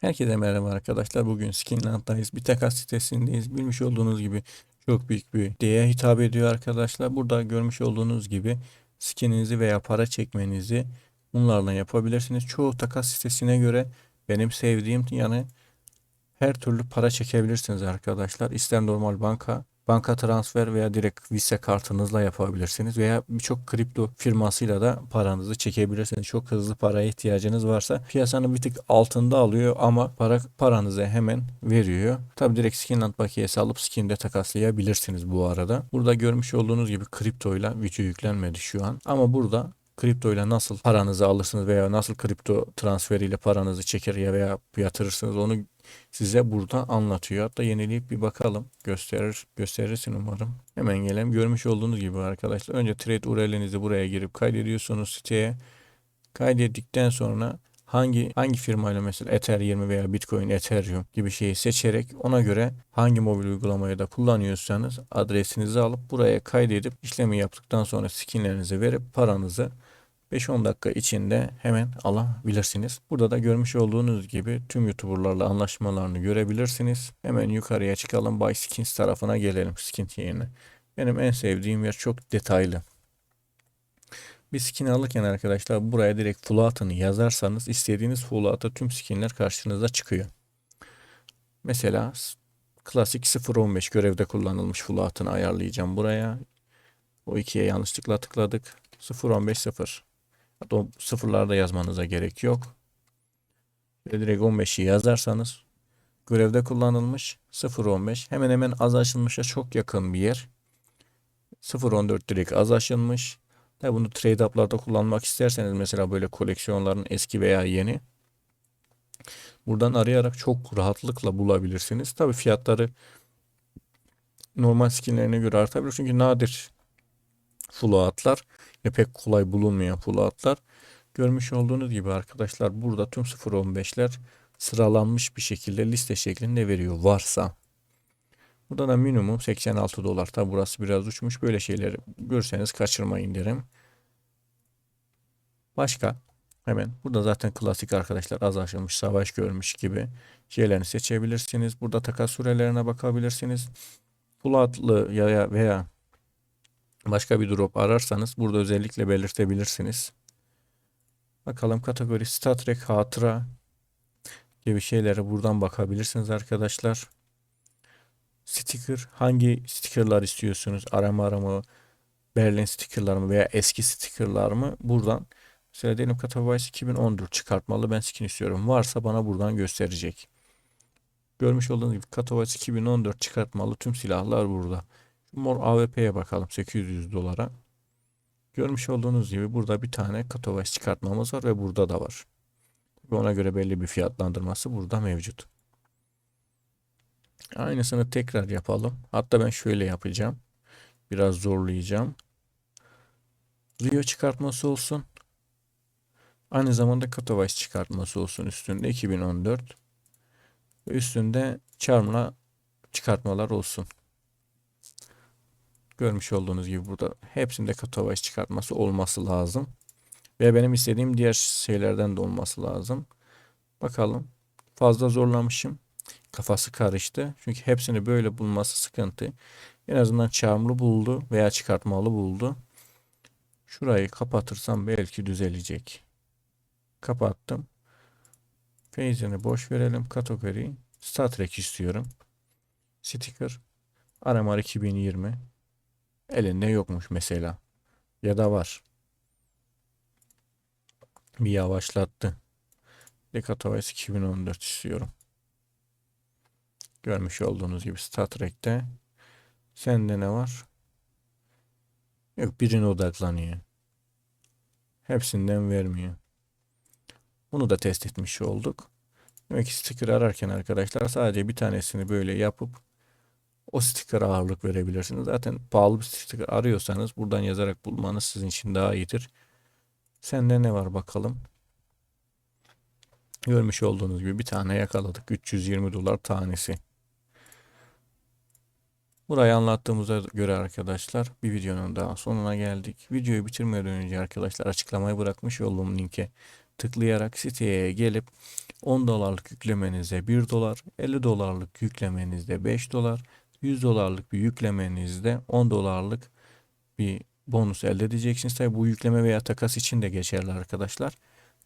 Herkese merhaba arkadaşlar. Bugün Skinland'dayız. Bir takas sitesindeyiz. Bilmiş olduğunuz gibi çok büyük bir değeye hitap ediyor arkadaşlar. Burada görmüş olduğunuz gibi skininizi veya para çekmenizi bunlarla yapabilirsiniz. Çoğu takas sitesine göre benim sevdiğim yani her türlü para çekebilirsiniz arkadaşlar. İster normal banka, banka transfer veya direkt Visa kartınızla yapabilirsiniz veya birçok kripto firmasıyla da paranızı çekebilirsiniz. Çok hızlı paraya ihtiyacınız varsa piyasanın bir tık altında alıyor ama para paranızı hemen veriyor. Tabi direkt Skinland bakiyesi alıp skinde takaslayabilirsiniz bu arada. Burada görmüş olduğunuz gibi kriptoyla video yüklenmedi şu an. Ama burada kripto ile nasıl paranızı alırsınız veya nasıl kripto transferiyle paranızı çeker ya veya yatırırsınız onu size burada anlatıyor. Hatta yenileyip bir bakalım. Gösterir, gösterirsin umarım. Hemen gelelim. Görmüş olduğunuz gibi arkadaşlar. Önce trade URL'inizi buraya girip kaydediyorsunuz siteye. Kaydettikten sonra hangi hangi firmayla mesela Ether 20 veya Bitcoin, Ethereum gibi şeyi seçerek ona göre hangi mobil uygulamayı da kullanıyorsanız adresinizi alıp buraya kaydedip işlemi yaptıktan sonra skinlerinizi verip paranızı 5-10 dakika içinde hemen alabilirsiniz. Burada da görmüş olduğunuz gibi tüm YouTuber'larla anlaşmalarını görebilirsiniz. Hemen yukarıya çıkalım. Buy Skins tarafına gelelim. Skins yerine. Benim en sevdiğim yer çok detaylı. Bir skin alırken arkadaşlar buraya direkt float'ını yazarsanız istediğiniz float'a tüm skinler karşınıza çıkıyor. Mesela klasik 0.15 görevde kullanılmış float'ını ayarlayacağım buraya. O ikiye yanlışlıkla tıkladık. 0.15 0. Hatta o sıfırlarda yazmanıza gerek yok. Ve direkt 15'i yazarsanız görevde kullanılmış 0.15 hemen hemen az aşınmışa çok yakın bir yer. 0.14 direkt az aşınmış. Tabi bunu trade up'larda kullanmak isterseniz mesela böyle koleksiyonların eski veya yeni buradan arayarak çok rahatlıkla bulabilirsiniz. Tabi fiyatları normal skinlerine göre artabilir çünkü nadir floatlar ve pek kolay bulunmayan floatlar. Görmüş olduğunuz gibi arkadaşlar burada tüm 0.15'ler sıralanmış bir şekilde liste şeklinde veriyor varsa. Burada da minimum 86 dolar. Tabi burası biraz uçmuş. Böyle şeyleri görseniz kaçırmayın derim. Başka hemen burada zaten klasik arkadaşlar az aşılmış savaş görmüş gibi şeylerini seçebilirsiniz. Burada takas sürelerine bakabilirsiniz. Pulatlı ya veya başka bir drop ararsanız burada özellikle belirtebilirsiniz. Bakalım kategori Star Trek hatıra gibi şeylere buradan bakabilirsiniz arkadaşlar. Sticker hangi stickerlar istiyorsunuz? Arama arama Berlin stickerlar mı veya eski stickerlar mı? Buradan mesela diyelim Katowice 2014 çıkartmalı ben skin istiyorum. Varsa bana buradan gösterecek. Görmüş olduğunuz gibi Katowice 2014 çıkartmalı tüm silahlar burada. Mor AWP'ye bakalım 800 dolara. Görmüş olduğunuz gibi burada bir tane Katowice çıkartmamız var ve burada da var. Ve ona göre belli bir fiyatlandırması burada mevcut. Aynısını tekrar yapalım. Hatta ben şöyle yapacağım. Biraz zorlayacağım. Rio çıkartması olsun. Aynı zamanda Katowice çıkartması olsun üstünde 2014. Ve üstünde Charm'la çıkartmalar olsun. Görmüş olduğunuz gibi burada hepsinde Katowice çıkartması olması lazım. Ve benim istediğim diğer şeylerden de olması lazım. Bakalım. Fazla zorlamışım. Kafası karıştı. Çünkü hepsini böyle bulması sıkıntı. En azından çarmlı buldu veya çıkartmalı buldu. Şurayı kapatırsam belki düzelecek. Kapattım. Phase'ini boş verelim. Kategori Star Trek istiyorum. Sticker RMR 2020 Elinde yokmuş mesela. Ya da var. Bir yavaşlattı. Decatowice 2014 istiyorum. Görmüş olduğunuz gibi Star Trek'te sende ne var? Yok birine odaklanıyor. Hepsinden vermiyor. Bunu da test etmiş olduk. Demek ki sticker ararken arkadaşlar sadece bir tanesini böyle yapıp o sticker ağırlık verebilirsiniz. Zaten pahalı bir sticker arıyorsanız buradan yazarak bulmanız sizin için daha iyidir. Sende ne var bakalım. Görmüş olduğunuz gibi bir tane yakaladık. 320 dolar tanesi. Burayı anlattığımıza göre arkadaşlar bir videonun daha sonuna geldik. Videoyu bitirmeden önce arkadaşlar açıklamayı bırakmış olduğum linke tıklayarak siteye gelip 10 dolarlık yüklemenize 1 dolar, 50 dolarlık yüklemenizde 5 dolar, 100 dolarlık bir yüklemenizde 10 dolarlık bir bonus elde edeceksiniz. Tabi bu yükleme veya takas için de geçerli arkadaşlar.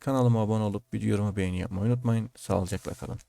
Kanalıma abone olup videomu beğeni yapmayı unutmayın. Sağlıcakla kalın.